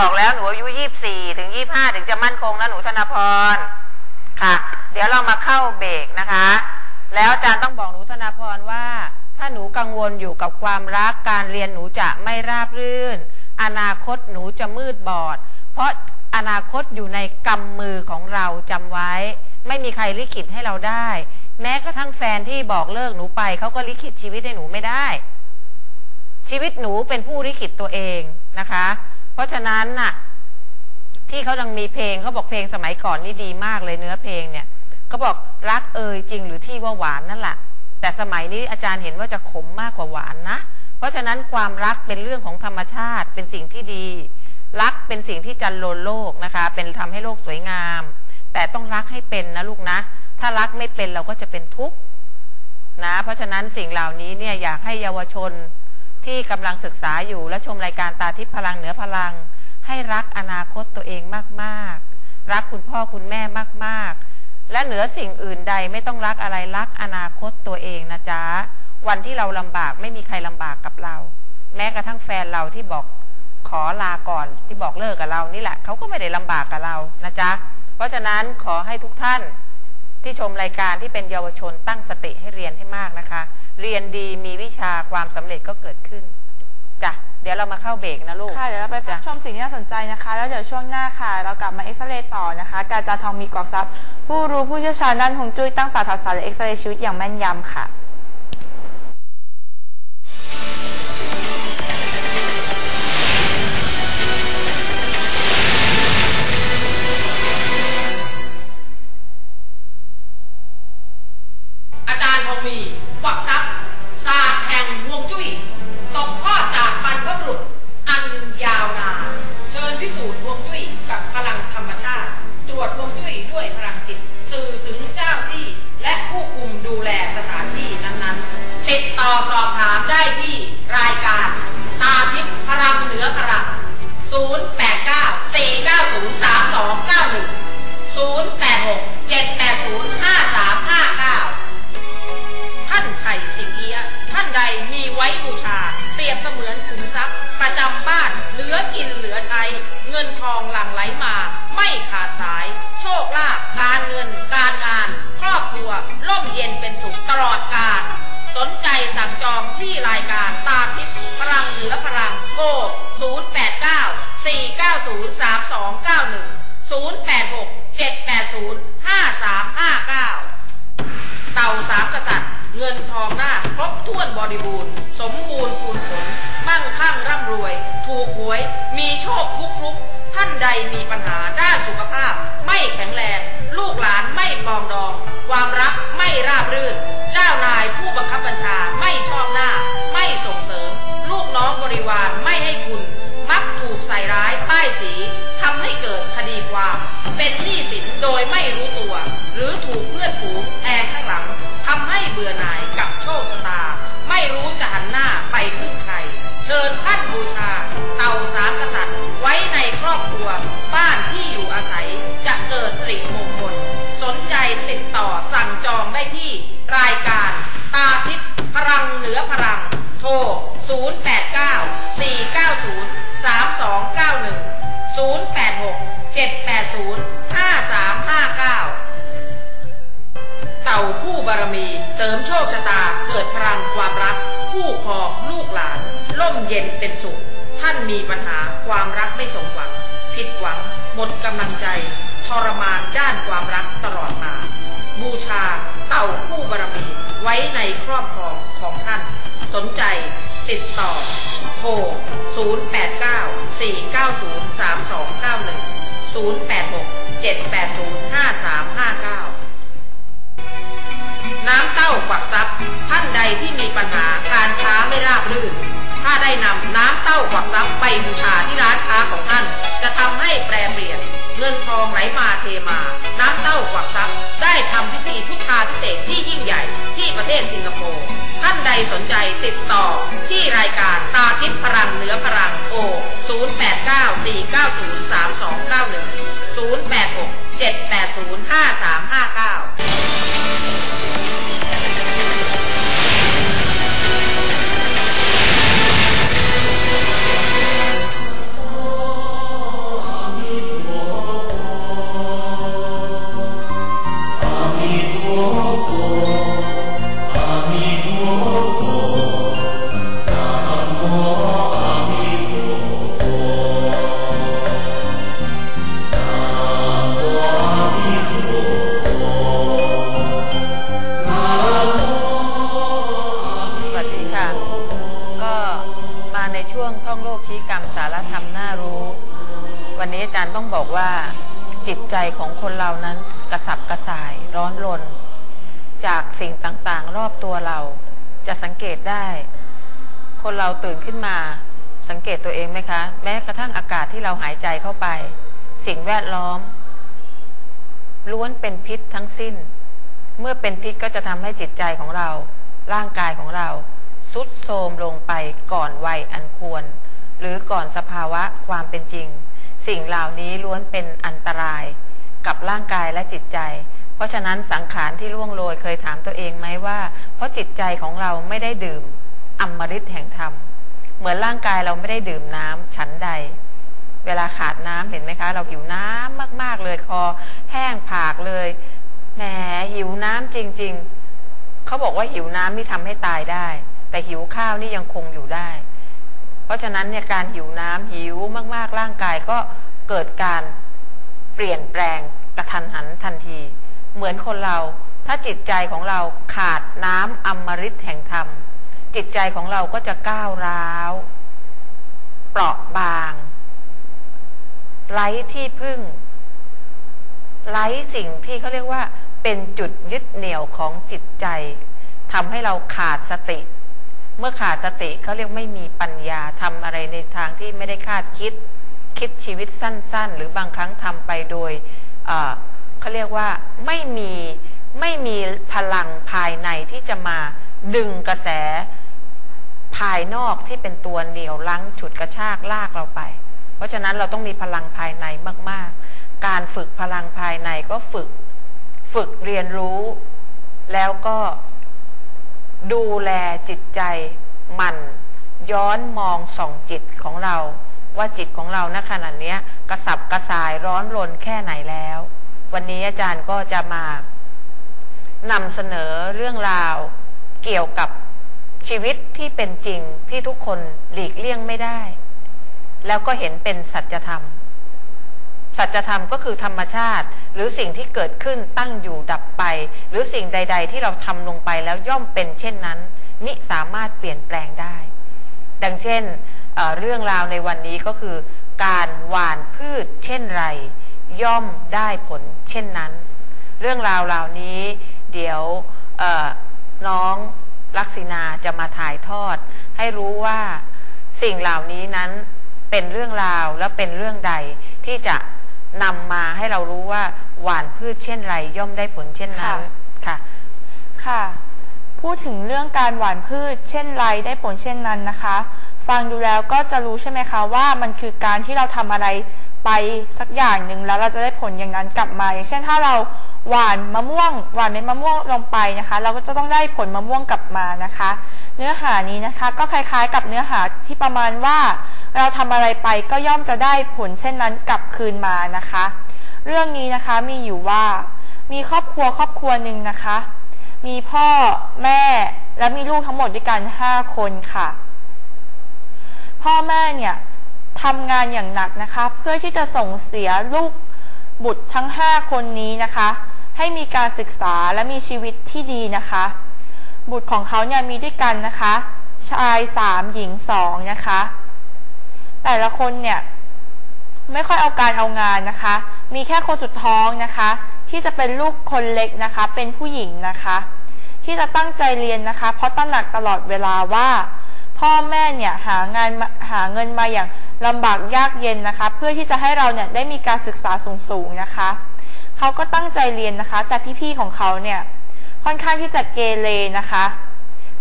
บอกแล้วหนูอายุยี่สี่ถึงยี่ห้าถึงจะมั่นคงนะหนูธนพรค่ะ เดี๋ยวเรามาเข้าเบรกนะคะ แล้วอาจารย์ต้องบอกหนูธนพรว่า ถ้าหนูกังวลอยู่กับความรักการเรียนหนูจะไม่ราบรื่น อนาคตหนูจะมืดบอด เพราะอนาคตอยู่ในกำมือของเราจำไว้ ไม่มีใครลิขิตให้เราได้ แม้กระทั่งแฟนที่บอกเลิกหนูไปเขาก็ลิขิตชีวิตให้หนูไม่ได้ ชีวิตหนูเป็นผู้ลิขิตตัวเองนะคะ เพราะฉะนั้นน่ะ ที่เขาดังมีเพลงเขาบอกเพลงสมัยก่อนนี่ดีมากเลยเนื้อเพลงเนี่ยเขาบอกรักเอ่ยจริงหรือที่ว่าหวานนั่นแหละแต่สมัยนี้อาจารย์เห็นว่าจะขมมากกว่าหวานนะเพราะฉะนั้นความรักเป็นเรื่องของธรรมชาติเป็นสิ่งที่ดี รักเป็นสิ่งที่จันโลนโลกนะคะ เป็นทำให้โลกสวยงาม แต่ต้องรักให้เป็นนะลูกนะ ถ้ารักไม่เป็นเราก็จะเป็นทุกข์นะ เพราะฉะนั้นสิ่งเหล่านี้เนี่ยอยากให้เยาวชน ที่กำลังศึกษาอยู่และชมรายการตาทิพย์พลังเหนือพลัง ให้รักอนาคตตัวเองมากๆ รักคุณพ่อคุณแม่มากๆ และเหนือสิ่งอื่นใดไม่ต้องรักอะไรรักอนาคตตัวเองนะจ๊ะวันที่เราลำบากไม่มีใครลำบากกับเรา แม้กระทั่งแฟนเราที่บอกขอลาก่อนที่บอกเลิกกับเรานี่แหละเขาก็ไม่ได้ลำบากกับเรานะจ๊ะเพราะฉะนั้นขอให้ทุกท่าน ที่ชมรายการที่เป็นเยาวชนตั้งสติให้เรียนให้มากนะคะ เรียนดีมีวิชาความสำเร็จก็เกิดขึ้นจ้ะเดี๋ยวเรามาเข้าเบรกนะลูก ค่ะ เดี๋ยวเราไปพักชมสิ่งที่น่าสนใจนะคะ แล้วเดี๋ยวช่วงหน้าค่ะ เรากลับมาเอ็กซเรย์ต่อนะคะกบอาจารย์ทองมีกอกทรัพย์ ผู้รู้ผู้เชี่ยวชาญด้านฮวงจุ้ยตั้งศาสตร์ศาสตร์และเอ็กซเรย์ชีวิตอย่างแม่นยำค่ะ ต่อสอบถามได้ที่รายการ ตาทิพย์พลังเหนือพลัง089 490 3291 086 780 5359 ท่านชัยสิงเอียท่านใดมีไว้บูชา เปรียบเสมือนขุมทรัพย์ ประจำบ้านเหลือกินเหลือใช้ เงินทองหลั่งไหลมา ไม่ขาดสาย โชคลาภการเงิน การงาน ครอบครัว ร่มเย็นเป็นสุขตลอดกาล สั่งจองที่รายการตาทิพย์พลังเหนือพลังโทร089 490 3291 086 780 5359 เต่าสามกษัตริย์ เงินทองหน้าครบถ้วนบริบูรณ์ สมบูรณ์พูนผลมั่งคั่งร่ำรวย ถูกหวย มีโชคฟุกฟุกท่านใดมีปัญหาด้านสุขภาพ ไม่แข็งแรง ลูกหลานไม่ปองดอง ความรักไม่ราบรื่น จ้านายผู้บังคับบัญชาไม่ชอบหน้า ไม่ส่งเสริม ลูกน้องบริวารไม่ให้คุณ มักถูกใส่ร้ายป้ายสีทำให้เกิดคดีความ เป็นหนี้สินโดยไม่รู้ตัว หรือถูกเพื่อนฝูงแทงข้างหลังทำให้เบื่อหน่ายกับโชคชะตาาเกิดพลังความรัก คู่ครองลูกหลาน ล่มเย็นเป็นสุข ท่านมีปัญหาความรักไม่สมหวัง ผิดหวัง หมดกำลังใจ ทรมานด้านความรักตลอดมา บูชาเต่าคู่บารมี ไว้ในครอบครองของท่าน สนใจติดต่อ โทร 089 490 3291 08678053 เต้าหวักทรัพย์ไปบูชาที่ร้านค้าของท่าน จะทำให้แปรเปลี่ยน เงินทองไหลมาเทมา น้ำเต้าหวักทรัพย์ได้ทำพิธีพุทธาพิเศษที่ยิ่งใหญ่ที่ประเทศสิงคโปร์ท่านใดสนใจติดต่อที่รายการตาทิพย์พลังเหนือพลังโอ 08949 สิ่งต่างๆ รอบตัวเรา จะสังเกตได้ คนเราตื่นขึ้นมา สังเกตตัวเองไหมคะ แม้กระทั่งอากาศที่เราหายใจเข้าไป สิ่งแวดล้อม ล้วนเป็นพิษทั้งสิ้น เมื่อเป็นพิษก็จะทำให้จิตใจของเรา ร่างกายของเราสุดโทมลงไปก่อนวัยอันควร หรือก่อนสภาวะความเป็นจริง สิ่งเหล่านี้ล้วนเป็นอันตราย กับร่างกายและจิตใจ เพราะฉะนั้นสังขารที่ล่วงโรยเคยถามตัวเองไหมว่า เพราะจิตใจของเราไม่ได้ดื่มอมฤตแห่งธรรม เหมือนร่างกายเราไม่ได้ดื่มน้ำฉันใด เวลาขาดน้ำเห็นไหมคะ เราหิวน้ำมาก ๆเลยคอ แห้งผากเลยแหมหิวน้ำจริง ๆเขาบอกว่าหิวน้ำนี่ทำให้ตายได้ แต่หิวข้าวนี่ยังคงอยู่ได้ เพราะฉะนั้นเนี่ยการหิวน้ำหิวมาก ๆ ร่างกายก็เกิดการเปลี่ยนแปลงกระทันหันทันที เหมือนคนเรา ถ้าจิตใจของเราขาดน้ำอมฤตแห่งธรรม จิตใจของเราก็จะก้าวร้าว เปราะบาง ไร้ที่พึ่ง ไร้สิ่งที่เขาเรียกว่า เป็นจุดยึดเหนี่ยวของจิตใจทำให้เราขาดสติ เมื่อขาดสติเขาเรียกไม่มีปัญญาทำอะไรในทางที่ไม่ได้คาดคิด คิดชีวิตสั้น ๆ หรือบางครั้งทำไปโดย เขาเรียกว่าไม่มีไม่มีพลังภายในที่จะมาดึงกระแสภายนอกที่เป็นตัวเหนี่ยวลังฉุดกระชากลากเราไป เพราะฉะนั้นเราต้องมีพลังภายในมาก ๆ การฝึกพลังภายในก็ฝึก ฝึกเรียนรู้ แล้วก็ดูแลจิตใจมันย้อนมองส่องจิตของเรา ว่าจิตของเราณขณะนี้กระสับกระส่ายร้อนรนแค่ไหนแล้ว วันนี้อาจารย์ก็จะมานำเสนอเรื่องราวเกี่ยวกับชีวิตที่เป็นจริงที่ทุกคนหลีกเลี่ยงไม่ได้ แล้วก็เห็นเป็นสัจธรรม สัจธรรมก็คือธรรมชาติ หรือสิ่งที่เกิดขึ้นตั้งอยู่ดับไป หรือสิ่งใด ๆ ที่เราทำลงไปแล้วย่อมเป็นเช่นนั้นมิสามารถเปลี่ยนแปลงได้ ดังเช่นเเรื่องราวในวันนี้ก็คือ การหว่านพืชเช่นไร ย่อมได้ผลเช่นนั้น เรื่องราวเหล่านี้เดี๋ยวน้องลักษินาจะมาถ่ายทอด ให้รู้ว่าสิ่งเหล่านี้นั้นเป็นเรื่องราวและเป็นเรื่องใดที่จะนำมาให้เรารู้ว่าหว่านพืชเช่นไรย่อมได้ผลเช่นนั้นค่ะ ค่ะ พูดถึงเรื่องการหว่านพืชเช่นไรได้ผลเช่นนั้นนะคะ ฟังดูแล้วก็จะรู้ใช่ไหมคะว่ามันคือการที่เราทำอะไร ไปสักอย่างหนึ่งแล้วเราจะได้ผลอย่างนั้นกลับมา อย่างเช่นถ้าเราหวานมะม่วง หวานเม็ดมะม่วงลงไปนะคะ เราก็จะต้องได้ผลมะม่วงกลับมานะคะ เนื้อหานี้นะคะ ก็คล้ายๆ กับเนื้อหาที่ประมาณว่า เราทำอะไรไปก็ย่อมจะได้ผลเช่นนั้นกลับคืนมานะคะ เรื่องนี้นะคะมีอยู่ว่า มีครอบครัวครอบครัวหนึ่งนะคะ มีพ่อแม่และมีลูกทั้งหมดด้วยกันห้าคนค่ะ พ่อแม่เนี่ย ทำงานอย่างหนักนะคะ เพื่อที่จะส่งเสียลูกบุตรทั้งห้าคนนี้นะคะ ให้มีการศึกษาและมีชีวิตที่ดีนะคะ บุตรของเขาเนี่ยมีด้วยกันนะคะ ชายสามหญิงสองนะคะ แต่ละคนเนี่ยไม่ค่อยเอาการเอางานนะคะ มีแค่คนสุดท้องนะคะ ที่จะเป็นลูกคนเล็กนะคะ เป็นผู้หญิงนะคะ ที่จะตั้งใจเรียนนะคะ เพราะตั้งหนักตลอดเวลาว่า พ่อแม่เนี่ยหางานหาเงินมาอย่างลำบากยากเย็นนะคะ เพื่อที่จะให้เราเนี่ยได้มีการศึกษาสูงๆนะคะเขาก็ตั้งใจเรียนนะคะ แต่พี่ๆของเขาเนี่ยค่อนข้างที่จะเกเรนะคะ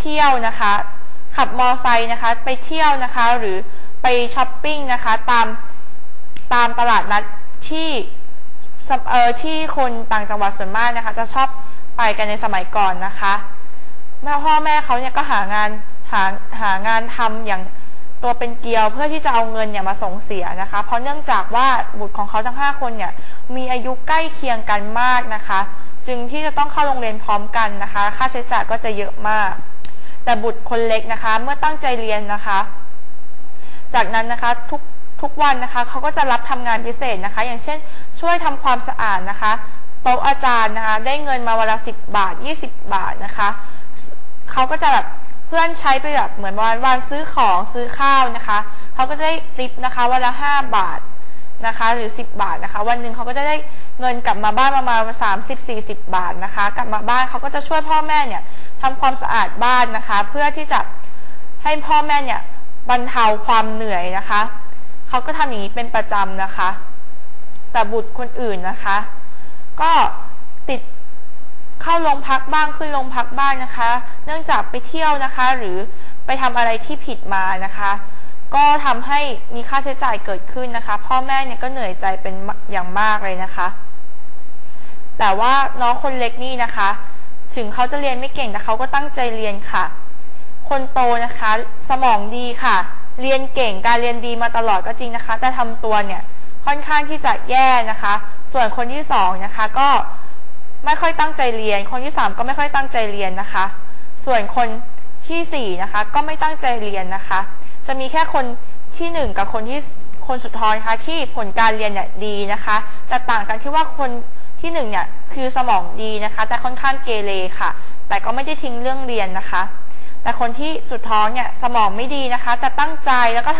เที่ยวนะคะ ขับมอไซค์นะคะ ไปเที่ยวนะคะ หรือไปช้อปปิ้งนะคะ ตามตามตลาดนัดที่เออที่คนต่างจังหวัดส่วนมากนะคะ จะชอบไปกันในสมัยก่อนนะคะแม่พ่อแม่เขาเนี่ยก็หางาน หาหางานทำอย่างตัวเป็นเกลียวเพื่อที่จะเอาเงินเนี่ยมาส่งเสียนะคะ เพราะเนื่องจากว่าบุตรของเขาทั้ง 5 คนเนี่ยมีอายุใกล้เคียงกันมากนะคะ จึงที่จะต้องเข้าโรงเรียนพร้อมกันนะคะ ค่าใช้จ่ายก็จะเยอะมาก แต่บุตรคนเล็กนะคะ เมื่อตั้งใจเรียนนะคะ จากนั้นนะคะทุกทุกวันนะคะเขาก็จะรับทำงานพิเศษนะคะ อย่างเช่น ช่วยทำความสะอาดนะคะโต๊ะอาจารย์นะคะได้เงินมาวันละสิบบาท 20 บาทนะคะเขาก็จะแบบ เพื่อนใช้ไปแบบเหมือนวันวันซื้อของซื้อข้าวนะคะเขาก็จะได้ติปนะคะวันละห้าบาทนะคะ หรือ 10 บาทนะคะ วันหนึ่งเขาก็จะได้เงินกลับมาบ้านประมาณ30-40 บาทนะคะ กลับมาบ้านเขาก็จะช่วยพ่อแม่เนี่ยทำความสะอาดบ้านนะคะ เพื่อที่จะให้พ่อแม่เนี่ยบรรเทาความเหนื่อยนะคะเขาก็ทำอย่างนี้เป็นประจำนะคะ แต่บุตรคนอื่นนะคะ ก็ติด เข้าโรงพักบ้างขึ้นโรงพักบ้างนะคะ เนื่องจากไปเที่ยวนะคะ หรือไปทำอะไรที่ผิดมานะคะ ก็ทำให้มีค่าใช้จ่ายเกิดขึ้นนะคะ พ่อแม่เนี่ยก็เหนื่อยใจเป็นอย่างมากเลยนะคะ แต่ว่าน้องคนเล็กนี่นะคะ ถึงเขาจะเรียนไม่เก่งแต่เขาก็ตั้งใจเรียนค่ะ คนโตนะคะ สมองดีค่ะ เรียนเก่งการเรียนดีมาตลอดก็จริงนะคะ แต่ทำตัวเนี่ยค่อนข้างที่จะแย่นะคะ ส่วนคนที่สองนะคะ ก็ ไม่ค่อยตั้งใจเรียน คนที่สามก็ไม่ค่อยตั้งใจเรียนนะคะ ส่วนคนที่สี่นะคะก็ไม่ตั้งใจเรียนนะคะ จะมีแค่คนที่หนึ่งกับคนที่คนสุดท้ายนะคะที่ผลการเรียนเนี่ยดีนะคะ แต่ต่างกันที่ว่าคนที่หนึ่งเนี่ยคือสมองดีนะคะ แต่ค่อนข้างเกเรค่ะ แต่ก็ไม่ได้ทิ้งเรื่องเรียนนะคะ แต่คนที่สุดท้องเนี่ยสมองไม่ดีนะคะ แต่ตั้งใจแล้วก็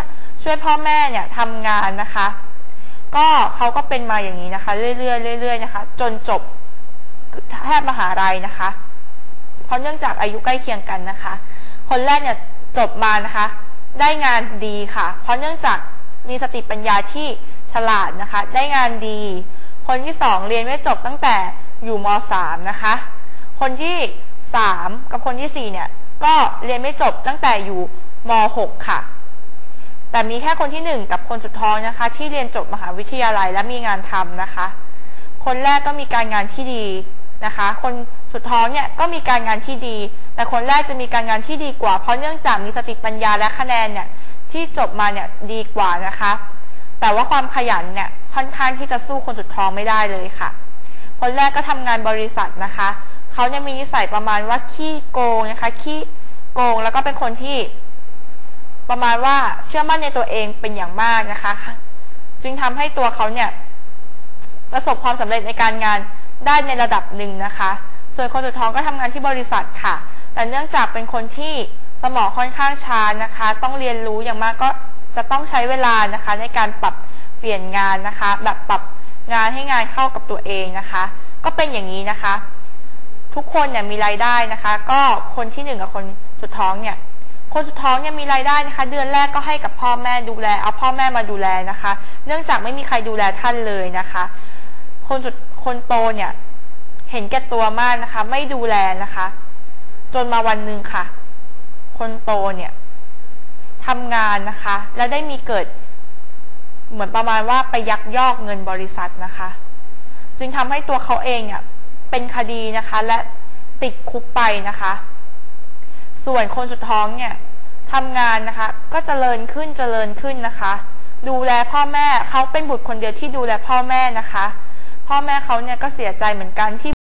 ช่วยพ่อแม่เนี่ยทำงานนะคะ ก็เขาก็เป็นมาอย่างนี้นะคะ เรื่อยๆเรื่อยๆนะคะ จนจบ แพทย์มหาลัยนะคะ เพราะเนื่องจากอายุใกล้เคียงกันนะคะ คนแรกเนี่ยจบมานะคะ ได้งานดีค่ะ เพราะเนื่องจากมีสติปัญญาที่ฉลาดนะคะ ได้งานดี คนที่สองเรียนไม่จบตั้งแต่อยู่มสามนะคะ คนที่สามกับคนที่สี่เนี่ยก็เรียนไม่จบตั้งแต่อยู่มหกค่ะ แต่มีแค่คนที่หนึ่งกับคนสุดท้องนะคะ ที่เรียนจบมหาวิทยาลัยและมีงานทำนะคะ คนแรกก็มีการงานที่ดี นะคะ คนสุดท้องเนี่ยก็มีการงานที่ดี แต่คนแรกจะมีการงานที่ดีกว่า เพราะเนื่องจากมีสติปัญญาและคะแนนเนี่ยที่จบมาเนี่ยดีกว่านะคะ แต่ว่าความขยันเนี่ยค่อนข้างที่จะสู้คนสุดท้องไม่ได้เลยค่ะ คนแรกก็ทำงานบริษัทนะคะเขาเนี่ยมีนิสัยประมาณว่าขี้โกงนะคะขี้โกงแล้วก็เป็นคนที่ ประมาณว่าเชื่อมั่นในตัวเองเป็นอย่างมากนะคะ จึงทำให้ตัวเขาเนี่ยประสบความสำเร็จในการงาน ได้ในระดับหนึ่งนะคะ ส่วนคนสุดท้องก็ทำงานที่บริษัทค่ะ แต่เนื่องจากเป็นคนที่สมองค่อนข้างช้านะคะ ต้องเรียนรู้อย่างมากก็จะต้องใช้เวลานะคะในการปรับเปลี่ยนงานนะคะ แบบปรับงานให้งานเข้ากับตัวเองนะคะ ก็เป็นอย่างนี้นะคะ ทุกคนเนี่ยมีรายได้นะคะ ก็คนที่หนึ่งกับคนสุดท้องเนี่ยคนสุดท้องเนี่ยมีรายได้นะคะ เดือนแรกก็ให้กับพ่อแม่ดูแลเอาพ่อแม่มาดูแลนะคะ เนื่องจากไม่มีใครดูแลท่านเลยนะคะ คนสุดคนโตเนี่ย เห็นแก่ตัวมากนะคะ ไม่ดูแลนะคะ จนมาวันหนึ่งค่ะ คนโตเนี่ยทำงานนะคะ และได้มีเกิด เหมือนประมาณว่าไปยักยอกเงินบริษัทนะคะ จึงทำให้ตัวเขาเองเนี่ยเป็นคดีนะคะ และติดคุกไปนะคะ ส่วนคนสุดท้องเนี่ยทำงานนะคะ ก็เจริญขึ้นเจริญขึ้นนะคะ ดูแลพ่อแม่เขาเป็นบุตรคนเดียวที่ดูแลพ่อแม่นะคะ พ่อแม่เขาเนี่ยก็เสียใจเหมือนกันที่